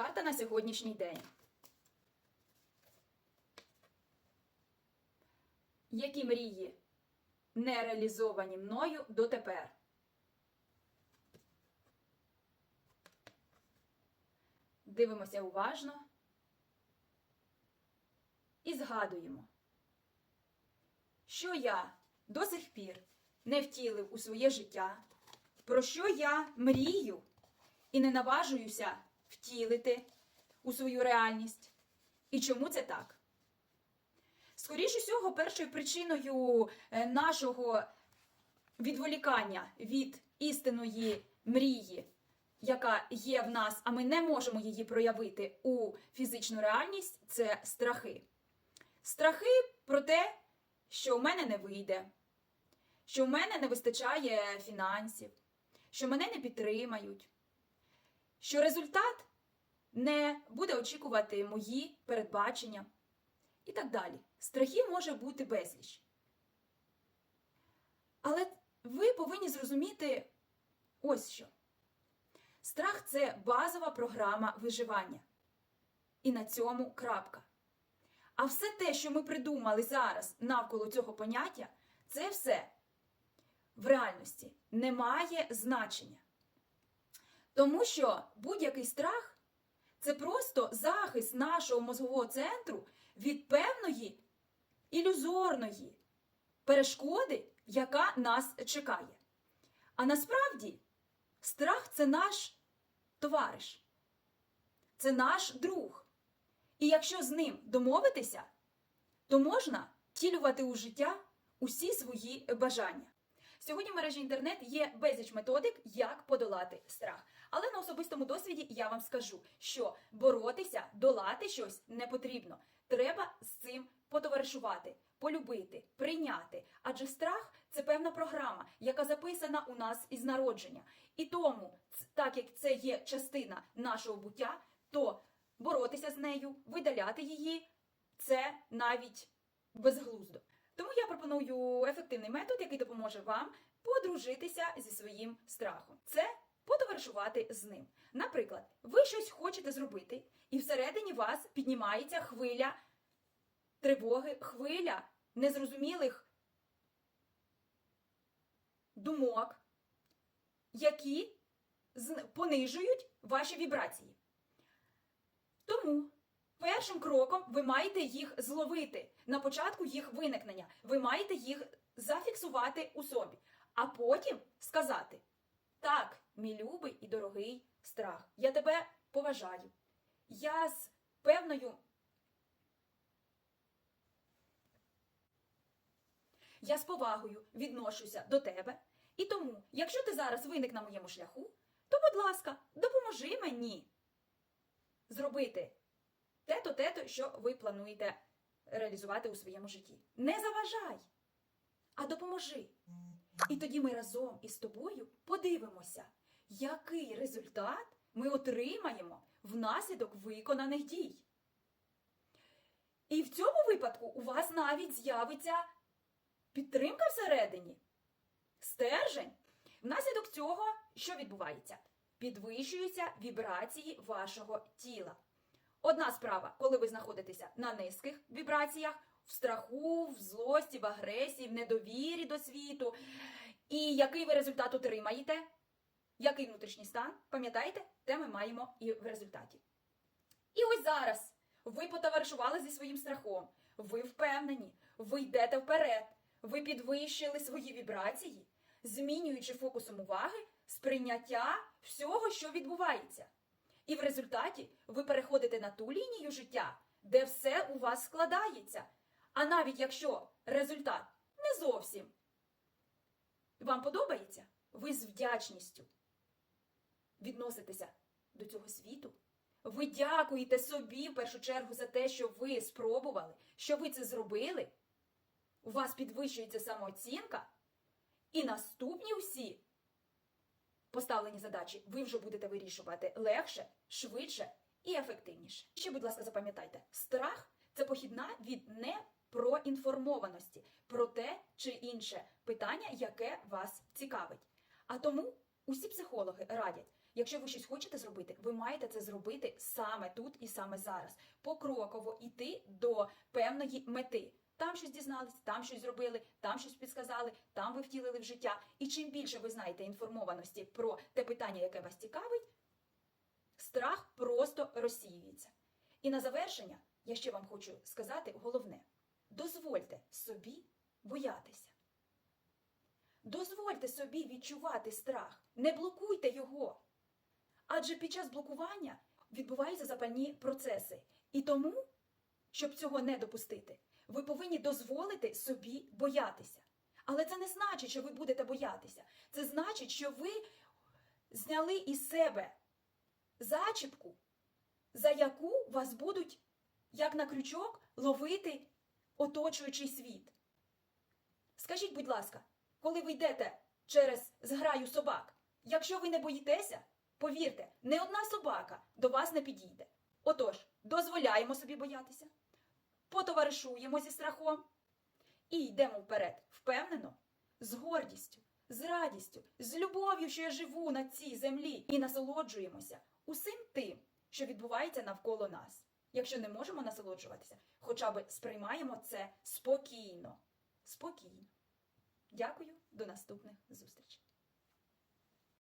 Карта на сьогоднішній день. Які мрії не реалізовані мною дотепер? Дивимося уважно і згадуємо, що я до сих пір не втілив у своє життя, про що я мрію і не наважуюся втілити у свою реальність. І чому це так? Скоріше всього, першою причиною е, нашого відволікання від істинної мрії, яка є в нас, а ми не можемо її проявити у фізичну реальність, це страхи. Страхи про те, що в мене не вийде, що в мене не вистачає фінансів, що мене не підтримають, що результат не буде очікувати мої передбачення і так далі. Страхів може бути безліч. Але ви повинні зрозуміти ось що. Страх це базова програма виживання. І на цьому крапка. А все те, що ми придумали зараз навколо цього поняття, це все в реальності не має значення. Тому що будь-який страх це просто захист нашого мозгового центру від певної ілюзорної перешкоди, яка нас чекає. А насправді страх це наш товариш, це наш друг. І якщо з ним домовитися, то можна втілювати у життя усі свої бажання. Сьогодні в мережі інтернет є безліч методик, як подолати страх. Але на особистому досвіді я вам скажу, що боротися, долати щось не потрібно. Треба з цим потоваришувати, полюбити, прийняти. Адже страх це певна програма, яка записана у нас із народження. І тому, так як це є частина нашого буття, то боротися з нею, видаляти її це навіть безглуздо. Тому я пропоную ефективний метод, який допоможе вам подружитися зі своїм страхом. Це потоваришувати з ним. Наприклад, ви щось хочете зробити, і всередині вас піднімається хвиля тривоги, хвиля незрозумілих думок, які понижують ваші вібрації. Тому першим кроком ви маєте їх зловити на початку їх виникнення. Ви маєте їх зафіксувати у собі, а потім сказати: Так, мій любий і дорогий страх, я тебе поважаю. Я з певною. Я з повагою відношуся до тебе. І тому, якщо ти зараз виник на моєму шляху, то, будь ласка, допоможи мені зробити те-то, те-то, що ви плануєте реалізувати у своєму житті. Не заважай, а допоможи. І тоді ми разом із тобою подивимося, який результат ми отримаємо внаслідок виконаних дій. І в цьому випадку у вас навіть з'явиться підтримка всередині, стержень. Внаслідок цього, що відбувається? Підвищуються вібрації вашого тіла. Одна справа, коли ви знаходитеся на низьких вібраціях, в страху, в злості, в агресії, в недовірі до світу. І який ви результат отримаєте? Який внутрішній стан? Пам'ятаєте? Те ми маємо і в результаті. І ось зараз ви потоваришували зі своїм страхом. Ви впевнені, ви йдете вперед, ви підвищили свої вібрації, змінюючи фокусом уваги сприйняття всього, що відбувається. І в результаті ви переходите на ту лінію життя, де все у вас складається. А навіть якщо результат не зовсім вам подобається, ви з вдячністю відноситеся до цього світу. Ви дякуєте собі в першу чергу за те, що ви спробували, що ви це зробили. У вас підвищується самооцінка, і наступні всі поставлені задачі ви вже будете вирішувати легше, швидше і ефективніше. Ще, будь ласка, запам'ятайте, страх це похідна від непроінформованості про те чи інше питання, яке вас цікавить. А тому усі психологи радять Якщо ви щось хочете зробити, ви маєте це зробити саме тут і саме зараз. Покроково йти до певної мети. Там щось дізнались, там щось зробили, там щось підсказали, там ви втілили в життя. І чим більше ви знаєте інформованості про те питання, яке вас цікавить, страх просто розсіюється. І на завершення я ще вам хочу сказати головне: дозвольте собі боятися. Дозвольте собі відчувати страх, не блокуйте його. Адже під час блокування відбуваються запальні процеси. І тому, щоб цього не допустити, ви повинні дозволити собі боятися. Але це не значить, що ви будете боятися. Це значить, що ви зняли із себе зачіпку, за яку вас будуть, як на крючок, ловити оточуючий світ. Скажіть, будь ласка, коли ви йдете через зграю собак, якщо ви не боїтеся, повірте, не одна собака до вас не підійде. Отож, дозволяємо собі боятися, потоваришуємо зі страхом і йдемо вперед, впевнено, з гордістю, з радістю, з любов'ю, що я живу на цій землі, і насолоджуємося усім тим, що відбувається навколо нас. Якщо не можемо насолоджуватися, хоча б сприймаємо це спокійно. Спокійно. Дякую, до наступних зустрічей.